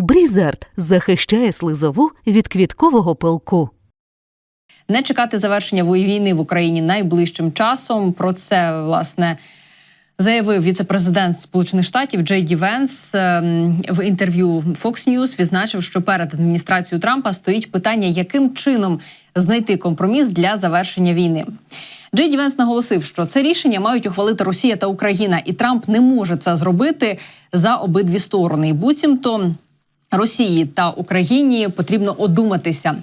Брізард захищає слизову від квіткового пилку. не чекати завершення війни в Україні найближчим часом. Про це власне заявив віце-президент Сполучених Штатів Джей Ді Венс ем, в інтерв'ю Fox News Відзначив, що перед адміністрацією Трампа стоїть питання, яким чином знайти компроміс для завершення війни. Джей Ді Венс наголосив, що це рішення мають ухвалити Росія та Україна, і Трамп не може це зробити за обидві сторони. Буцімто Росії та Україні потрібно одуматися.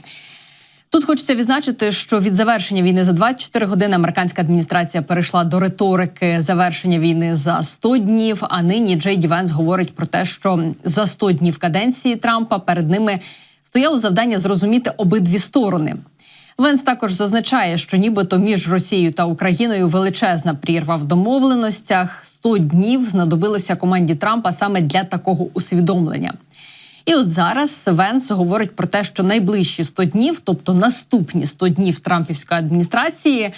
Тут хочеться відзначити, що від завершення війни за 24 години американська адміністрація перейшла до риторики завершення війни за 100 днів. А нині Джей Ді Венс говорить про те, що за 100 днів каденції Трампа перед ними стояло завдання зрозуміти обидві сторони. Венс також зазначає, що нібито між Росією та Україною величезна прірва в домовленостях. 100 днів знадобилося команді Трампа саме для такого усвідомлення. І от зараз Венс говорить про те, що найближчі 100 днів, тобто наступні 100 днів Трампівської адміністрації,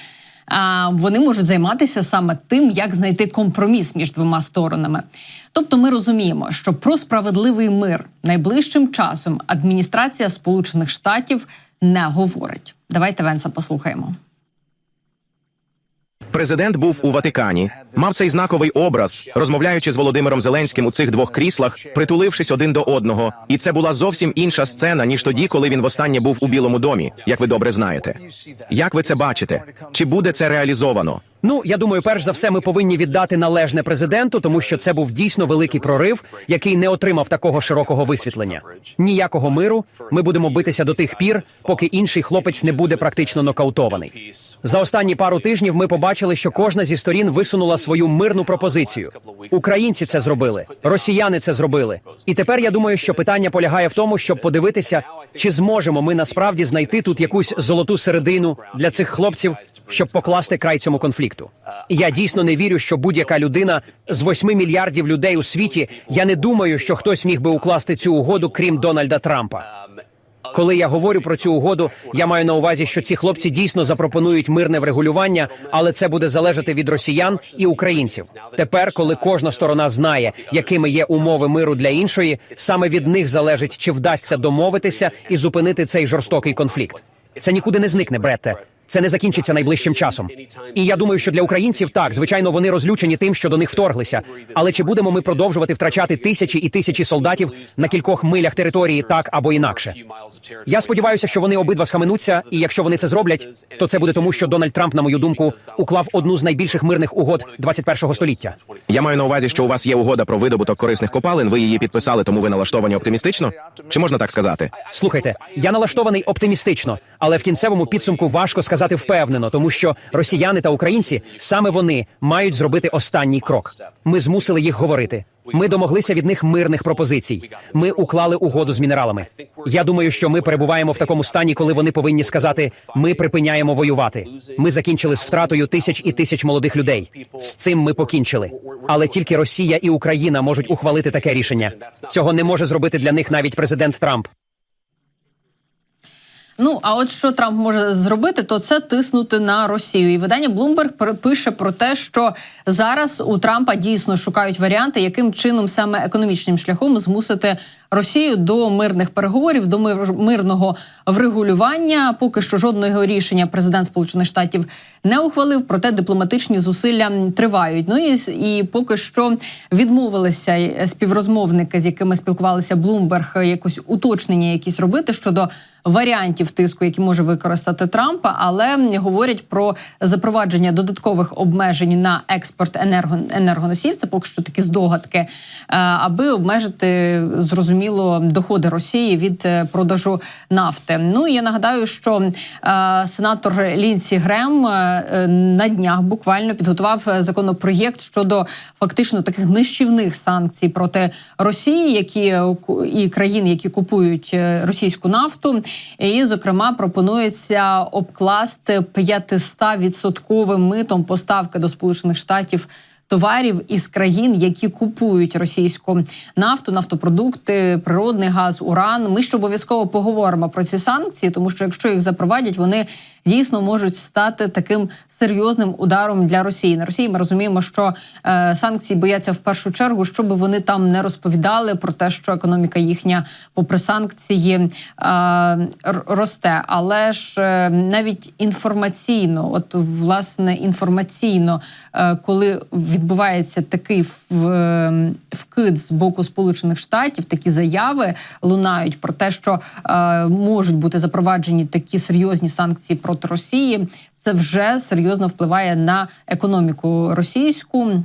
вони можуть займатися саме тим, як знайти компроміс між двома сторонами. Тобто, ми розуміємо, що про справедливий мир найближчим часом адміністрація Сполучених Штатів не говорить. Давайте Венса послухаємо. Президент був у Ватикані, мав цей знаковий образ, розмовляючи з Володимиром Зеленським у цих двох кріслах, притулившись один до одного. І це була зовсім інша сцена, ніж тоді, коли він востаннє був у Білому домі, як ви добре знаєте. Як ви це бачите? Чи буде це реалізовано? Ну, я думаю, перш за все, ми повинні віддати належне президенту, тому що це був дійсно великий прорив, який не отримав такого широкого висвітлення. Ніякого миру. Ми будемо битися до тих пір, поки інший хлопець не буде практично нокаутований. За останні пару тижнів ми побачили, що кожна зі сторін висунула свою мирну пропозицію. Українці це зробили, росіяни це зробили. І тепер я думаю, що питання полягає в тому, щоб подивитися, чи зможемо ми насправді знайти тут якусь золоту середину для цих хлопців, щоб покласти край цьому конфлікту. Я дійсно не вірю, що будь-яка людина з 8 мільярдів людей у світі. Я не думаю, що хтось міг би укласти цю угоду, крім Дональда Трампа. Коли я говорю про цю угоду, я маю на увазі, що ці хлопці дійсно запропонують мирне врегулювання, але це буде залежати від росіян і українців. Тепер, коли кожна сторона знає, якими є умови миру для іншої, саме від них залежить, чи вдасться домовитися і зупинити цей жорстокий конфлікт. Це нікуди не зникне, Бретте. Це не закінчиться найближчим часом. І я думаю, що для українців так, звичайно, вони розлючені тим, що до них вторглися. Але чи будемо ми продовжувати втрачати тисячі і тисячі солдатів на кількох милях території, так або інакше? Я сподіваюся, що вони обидва схаменуться, і якщо вони це зроблять, то це буде тому, що Дональд Трамп, на мою думку, уклав одну з найбільших мирних угод 21-го століття. Я маю на увазі, що у вас є угода про видобуток корисних копалин. Ви її підписали, тому ви налаштовані оптимістично? Чи можна так сказати? Слухайте, я налаштований оптимістично, але в кінцевому підсумку важко сказати впевнено, тому що росіяни та українці саме вони мають зробити останній крок. Ми змусили їх говорити. Ми домоглися від них мирних пропозицій. Ми уклали угоду з мінералами. Я думаю, що ми перебуваємо в такому стані, коли вони повинні сказати: ми припиняємо воювати. Ми закінчили з втратою тисяч і тисяч молодих людей. З цим ми покінчили. Але тільки Росія і Україна можуть ухвалити таке рішення. Цього не може зробити для них навіть президент Трамп. Ну а от що Трамп може зробити, то це тиснути на Росію. І видання Bloomberg пише про те, що зараз у Трампа дійсно шукають варіанти, яким чином саме економічним шляхом змусити Росію до мирних переговорів, до мир- мирного врегулювання. Поки що жодного рішення президент Сполучених Штатів не ухвалив, проте дипломатичні зусилля тривають. Ну і, і поки що відмовилися співрозмовники, з якими спілкувалися Bloomberg, якось уточнення якісь робити щодо варіантів тиску, які може використати Трампа, але говорять про запровадження додаткових обмежень на експорт енерго, енергоносіїв. Це поки що такі здогадки, е, аби обмежити зрозуміло доходи Росії від е, продажу нафти. Ну і я нагадаю, що е, сенатор Лінсі Грем е, е, на днях буквально підготував е, законопроєкт щодо фактично таких нищівних санкцій проти Росії, які і країн, які купують російську нафту. І, зокрема, пропонується обкласти 500-відсотковим митом поставки до Сполучених Штатів. Товарів із країн, які купують російську нафту, нафтопродукти, природний газ, уран. Ми ще обов'язково поговоримо про ці санкції, тому що якщо їх запровадять, вони дійсно можуть стати таким серйозним ударом для Росії. На Росії ми розуміємо, що е, санкції бояться в першу чергу, щоб вони там не розповідали про те, що економіка їхня, попри санкції, е, росте. Але ж е, навіть інформаційно, от власне інформаційно, е, коли відбувається такий в- е, вкид з боку Сполучених Штатів, такі заяви лунають про те, що е, можуть бути запроваджені такі серйозні санкції проти Росії. Це вже серйозно впливає на економіку російську.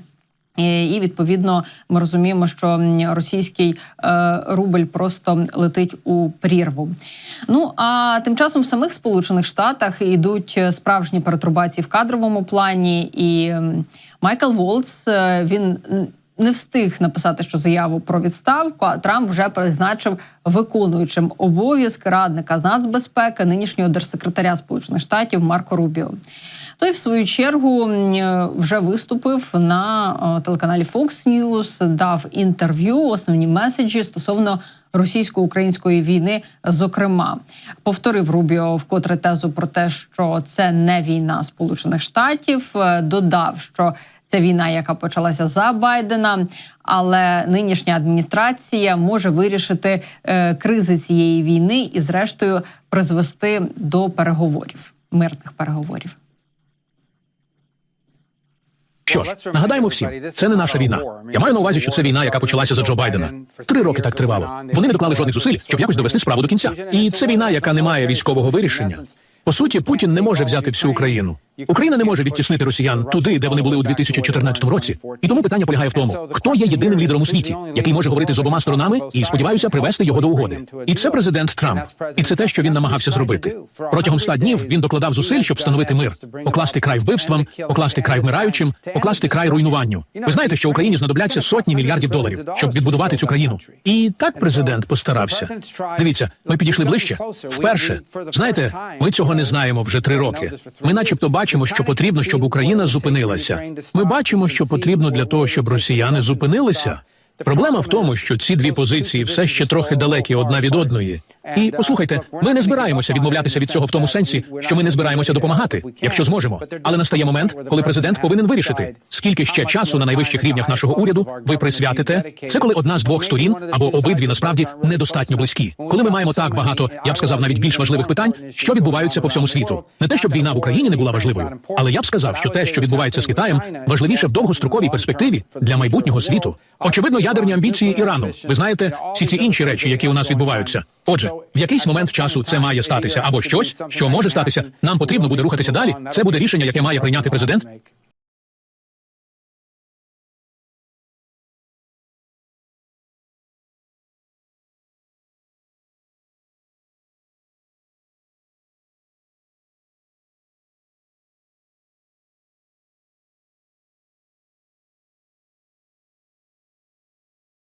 Е, І відповідно ми розуміємо, що російський е, рубль просто летить у прірву. Ну а тим часом в самих Сполучених Штатах йдуть е, справжні перетрубації в кадровому плані, і Майкл Волц він не встиг написати, що заяву про відставку. А Трамп вже призначив виконуючим обов'язки радника з нацбезпеки нинішнього держсекретаря Сполучених Штатів Марко Рубіо. Той, в свою чергу, е, вже виступив на е, телеканалі Fox News, дав інтерв'ю, основні меседжі стосовно російсько-української війни. Зокрема, повторив Рубіо вкотре тезу про те, що це не війна Сполучених Штатів. Е, Додав, що це війна, яка почалася за Байдена, але нинішня адміністрація може вирішити кризи цієї війни і, зрештою, призвести до переговорів, мирних переговорів. Що ж, нагадаємо всім, це не наша війна. Я маю на увазі, що це війна, яка почалася за Джо Байдена. Три роки так тривало. Вони не доклали жодних зусиль, щоб якось довести справу до кінця. І це війна, яка не має військового вирішення. По суті, Путін не може взяти всю Україну. Україна не може відтіснити росіян туди, де вони були у 2014 році. І тому питання полягає в тому, хто є єдиним лідером у світі, який може говорити з обома сторонами і сподіваюся привести його до угоди. І це президент Трамп. І це те, що він намагався зробити. Протягом ста днів він докладав зусиль, щоб встановити мир, покласти край вбивствам, покласти край вмираючим, покласти край руйнуванню. Ви знаєте, що Україні знадобляться сотні мільярдів доларів, щоб відбудувати цю країну. І так президент постарався. Дивіться, ми підійшли ближче. Вперше, знаєте, ми не знаємо вже три роки. Ми, начебто, бачимо, що потрібно, щоб Україна зупинилася. Ми бачимо, що потрібно для того, щоб росіяни зупинилися. Проблема в тому, що ці дві позиції все ще трохи далекі одна від одної. І послухайте, ми не збираємося відмовлятися від цього в тому сенсі, що ми не збираємося допомагати, якщо зможемо. Але настає момент, коли президент повинен вирішити, скільки ще часу на найвищих рівнях нашого уряду ви присвятите. Це коли одна з двох сторін або обидві насправді недостатньо близькі. Коли ми маємо так багато, я б сказав, навіть більш важливих питань, що відбуваються по всьому світу. Не те, щоб війна в Україні не була важливою, але я б сказав, що те, що відбувається з Китаєм, важливіше в довгостроковій перспективі для майбутнього світу. Очевидно, ядерні амбіції Ірану. Ви знаєте, всі ці інші речі, які у нас відбуваються. Отже, в якийсь момент часу це має статися або щось, що може статися. Нам потрібно буде рухатися далі. Це буде рішення, яке має прийняти президент.